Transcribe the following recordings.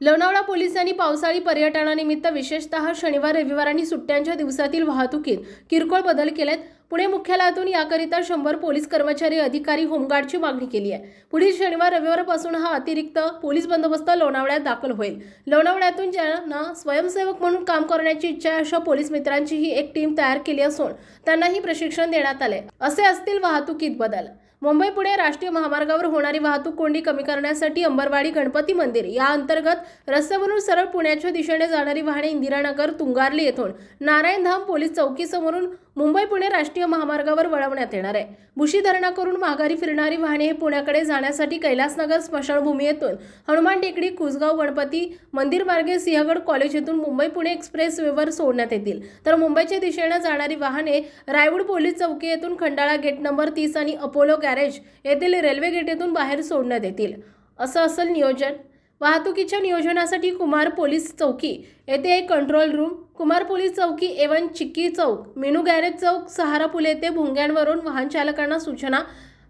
लोणावळा पोलिसांनी पावसाळी पर्यटनानिमित्त विशेषतः शनिवार रविवार आणि सुट्ट्यांच्या दिवसातील वाहतुकीत किरकोळ बदल केलेत. पुणे मुख्यालयातून याकरिता शंभर पोलीस कर्मचारी अधिकारी होमगार्डची मागणी केली आहे. पुढील शनिवार रविवारपासून हा अतिरिक्त पोलीस बंदोबस्त लोणावळ्यात दाखल होईल. लोणावळ्यातून ज्यांना स्वयंसेवक म्हणून काम करण्याची इच्छा आहे अशा पोलीस मित्रांची ही एक टीम तयार केली असून त्यांनाही प्रशिक्षण देण्यात आले असे असतील वाहतुकीत बदल. मुंबई पुणे राष्ट्रीय महामार्गावर होणारी वाहतूक कोंडी कमी करण्यासाठी अंबरवाडी गणपती मंदिर या अंतर्गत रस्त्यावरून सरळ पुण्याच्या दिशेने जाणारी वाहने इंदिरानगर तुंगारली येथून नारायणधाम पोलीस चौकीसमोरून मुंबई पुणे राष्ट्रीय महामार्गावर वळवण्यात येणार आहे. बुशी धरणाकडून माघारी फिरणारी वाहने हे पुण्याकडे जाण्यासाठी कैलासनगर स्मशानभूमी येथून हनुमान टेकडी कुसगाव गणपती मंदिर मार्गे सिंहगड कॉलेज येथून मुंबई पुणे एक्सप्रेस वेवर सोडण्यात येतील. तर मुंबईच्या दिशेने जाणारी वाहने रायवड पोलीस चौकी येथून खंडाळा गेट नंबर तीस आणि अपोलो गॅरेज येथील रेल्वे गेट येथून बाहेर सोडण्यात येतील. असं असेल नियोजन वाहतुकीच्या नियोजनासाठी कुमार पोलीस चौकी. येथे एक कंट्रोल रूम कुमार पोलीस चौकी एवन चिक्की चौक मेनू गॅरेज चौक सहारा पूल येथे भोंग्यांवरून वाहन चालकांना सूचना.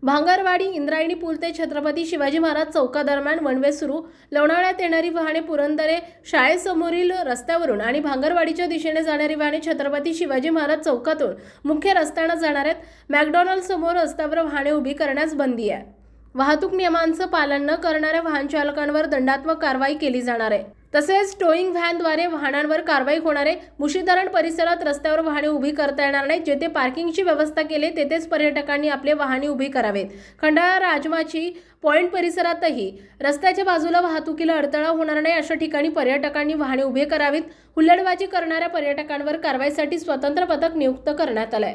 भांगरवाडी इंद्रायणी पूल ते छत्रपती शिवाजी महाराज चौकादरम्यान वनवे सुरू. लोणावळ्यात येणारी वाहने पुरंदरे शाळेसमोरील रस्त्यावरून आणि भांगरवाडीच्या दिशेने जाणारी वाहने छत्रपती शिवाजी महाराज चौकातून मुख्य रस्त्यानं जाणार आहेत. मॅकडॉनल्ड समोर रस्त्यावर वाहने उभी करण्यास बंदी आहे. वाहतूक नियमांचं पालन न करणाऱ्या वाहन चालकांवर दंडात्मक कारवाई केली जाणार आहे. तसेच टोईंग व्हॅनद्वारे वाहनांवर कारवाई होणार आहे. मुशीधरण परिसरात रस्त्यावर वाहने उभी करता येणार नाही जेथे पार्किंगची व्यवस्था केली तेथेच पर्यटकांनी आपले वाहने उभी करावेत. खंडाळा राजमाची पॉईंट परिसरातही रस्त्याच्या बाजूला वाहतुकीला अडथळा होणार नाही अशा ठिकाणी पर्यटकांनी वाहने उभे करावीत. हुल्लडबाजी करणाऱ्या पर्यटकांवर कारवाईसाठी स्वतंत्र पथक नियुक्त करण्यात आलंय.